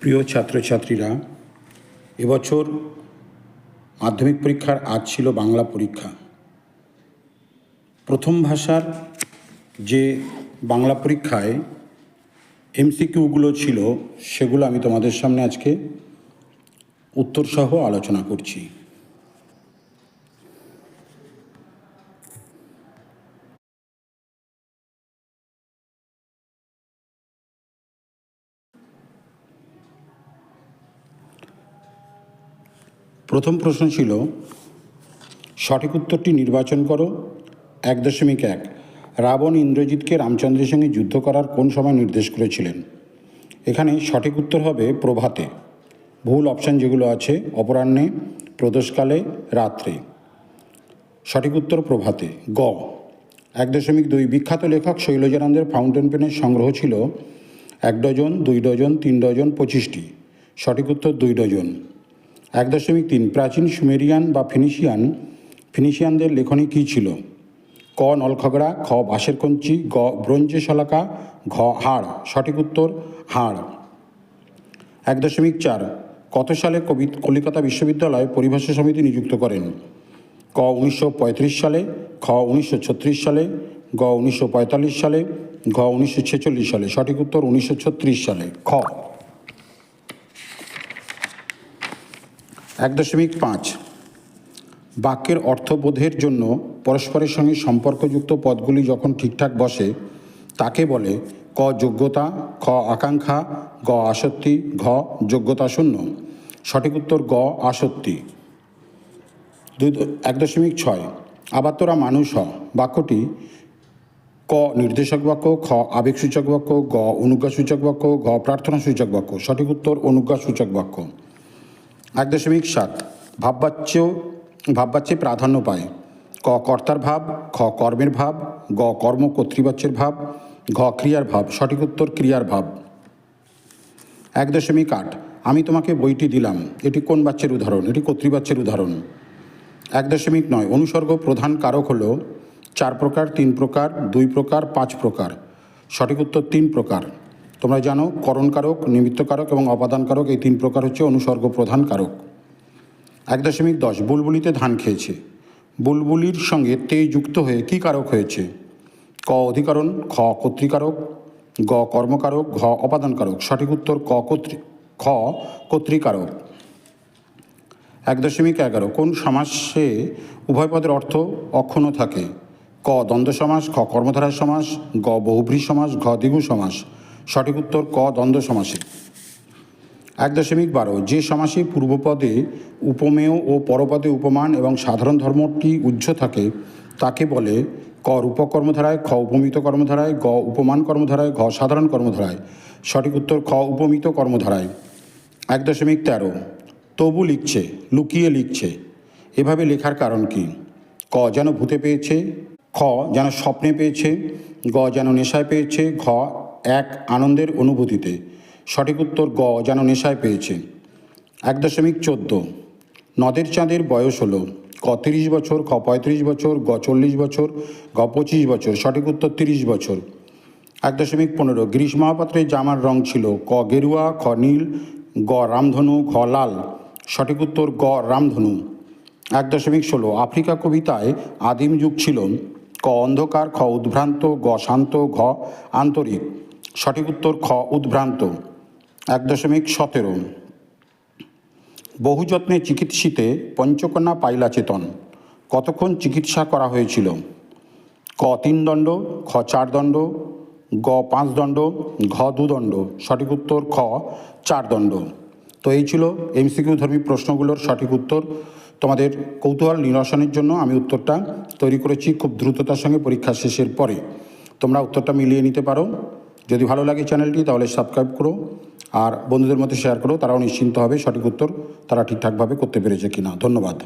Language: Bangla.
প্রিয় ছাত্রছাত্রীরা, এবছর মাধ্যমিক পরীক্ষার আজ ছিল বাংলা পরীক্ষা। প্রথম ভাষার যে বাংলা পরীক্ষায় এমসিকিউগুলো ছিল, সেগুলো আমি তোমাদের সামনে আজকে উত্তরসহ আলোচনা করছি। প্রথম প্রশ্ন ছিল, সঠিক উত্তরটি নির্বাচন করো। এক দশমিক এক। রাবণ ইন্দ্রজিৎকে রামচন্দ্রের সঙ্গে যুদ্ধ করার কোন সময় নির্দেশ করেছিলেন? এখানে সঠিক উত্তর হবে প্রভাতে। ভুল অপশান যেগুলো আছে, অপরাহ্নে, প্রদোষকালে, রাত্রে। সঠিক উত্তর প্রভাতে। গ। এক দশমিক দুই। বিখ্যাত লেখক শৈলজানন্দের ফাউন্টেন পেনের সংগ্রহ ছিল, এক ডজন, দুই ডজন, তিন ডজন, পঁচিশটি। সঠিক উত্তর দুই ডজন। এক দশমিক তিন, প্রাচীন সুমেরিয়ান বা ফিনিশিয়ান, ফিনিশিয়ানদের লেখনী কী ছিল? ক, নলখগড়া, খ বাঁশের কঞ্চি গ ব্রোঞ্জে শলাকা ঘ, হাড়, সঠিক উত্তর, হাড়। এক দশমিক চার, কত সালে কবি কলিকাতা বিশ্ববিদ্যালয় পরিভাষা সমিতি নিযুক্ত করেন? ক, উনিশশো পঁয়ত্রিশ সালে, খ, উনিশশো ছত্রিশ সালে, গ, উনিশশো পঁয়তাল্লিশ সালে, ঘ, উনিশশো ছেচল্লিশ সালে, সঠিক উত্তর উনিশশো ছত্রিশ সালে। খ। এক দশমিক পাঁচ। বাক্যের অর্থবোধের জন্য পরস্পরের সঙ্গে সম্পর্কযুক্ত পদগুলি যখন ঠিকঠাক বসে, তাকে বলে ক যোগ্যতা, খ আকাঙ্ক্ষা, গ আসক্তি, ঘ যোগ্যতা শূন্য। সঠিক উত্তর গ আসত্তি দুই এক দশমিক ছয়। আবার তোরা মানুষ হ। বাক্যটি ক নির্দেশক বাক্য, খ আবেগসূচক বাক্য, গ অনুজ্ঞাসূচক বাক্য ঘ প্রার্থনা সূচক বাক্য। সঠিক উত্তর অনুজ্ঞাসূচক বাক্য। এক দশমিক সাত। ভাববাচ্য ভাববাচ্যে প্রাধান্য পায়। ক কর্তার ভাব, খ কর্মের ভাব, গ কর্ম কর্তৃবাচ্যের ভাব, ঘ ক্রিয়ার ভাব, সঠিক উত্তর ক্রিয়ার ভাব। এক দশমিক আট। আমি তোমাকে বইটি দিলাম। এটি কোন বাচ্যের উদাহরণ? এটি কর্তৃবাচ্যের উদাহরণ। এক দশমিক নয়। অনুসর্গ প্রধান কারক হল চার প্রকার, তিন প্রকার, দুই প্রকার, পাঁচ প্রকার। সঠিক উত্তর তিন প্রকার। তোমরা জানো করণ কারক নিমিত্ত কারক এবং অপাদান কারক এই তিন প্রকার হচ্ছে অনুসর্গ প্রধান কারক। এক দশমিক দশ, বুলবুলিতে ধান খেয়েছে। বুলবুলির সঙ্গে তে যুক্ত হয়ে কি কারক হয়েছে? ক অধিকরণ, খ কর্তৃকারক, গ কর্মকারক, ঘ অপাদানকারক সঠিক উত্তর ক কর্তৃ, খ কর্তৃকারক। এক দশমিক এগারো, কোন সমাসে উভয় পদের অর্থ অক্ষুণ্ণ থাকে? ক দ্বন্দ্ব সমাস, খ কর্মধারা সমাস, গ বহুব্রী সমাস, ঘ দ্বিগু সমাস। সঠিক উত্তর ক, দ্বন্দ্ব সমাসে। এক দশমিক বারো, যে সমাসে পূর্বপদে উপমেয় ও পরপদে উপমান এবং সাধারণ ধর্মটি উজ্জ্ব থাকে, তাকে বলে ক রূপক কর্মধারায় খ উপমিত কর্মধারায়, গ উপমান কর্মধারায়, ঘ সাধারণ কর্মধারায়। সঠিক উত্তর খ উপমিত কর্মধারায়। এক দশমিক তেরো, তবু লিখছে, লুকিয়ে লিখছে। এভাবে লেখার কারণ কি? ক যেন ভূতে পেয়েছে, খ যেন স্বপ্নে পেয়েছে, গ যেন নেশায় পেয়েছে, ঘ এক আনন্দের অনুভূতিতে সঠিক উত্তর গ যেন নেশায় পেয়েছে। এক দশমিক চোদ্দ। নদের চাঁদের বয়স হলো ক তিরিশ বছর, খ পঁয়ত্রিশ বছর, গ চল্লিশ বছর, গ পঁচিশ বছর, সঠিক উত্তর তিরিশ বছর। এক দশমিক পনেরো। গিরিশ মহাপাত্রের জামার রং ছিল ক গেরুয়া, খ নীল, গ রামধনু ঘ লাল। সঠিক উত্তর গ রামধনু। এক দশমিক ষোলো। আফ্রিকা কবিতায় আদিম যুগ ছিল। ক অন্ধকার, খ উদ্ভ্রান্ত, গ শান্ত, ঘ আন্তরিক। সঠিক উত্তর খ, উদ্ভ্রান্ত। এক দশমিক সতেরো। বহু যত্নে চিকিৎসিতে পঞ্চকন্যা পাইলা চেতন। কতক্ষণ চিকিৎসা করা হয়েছিল? ক, তিন দণ্ড, খ, চার দণ্ড, গ, পাঁচ দণ্ড, ঘ দুদণ্ড সঠিক উত্তর খ, চার দণ্ড। তো এই ছিল এমসিকিউ ধর্মী প্রশ্নগুলোর সঠিক উত্তর। তোমাদের কৌতূহল নিরসনের জন্য আমি উত্তরটা তৈরি করেছি খুব দ্রুততার সঙ্গে পরীক্ষা শেষের পরে। তোমরা উত্তরটা মিলিয়ে নিতে পারো। যদি ভালো লাগে চ্যানেলটি, তাহলে সাবস্ক্রাইব করো। আর বন্ধুদের মধ্যে শেয়ার করো, তারাও নিশ্চিন্ত হবে সঠিক উত্তর তারা ঠিকঠাকভাবে করতে পেরেছে কিনা। ধন্যবাদ।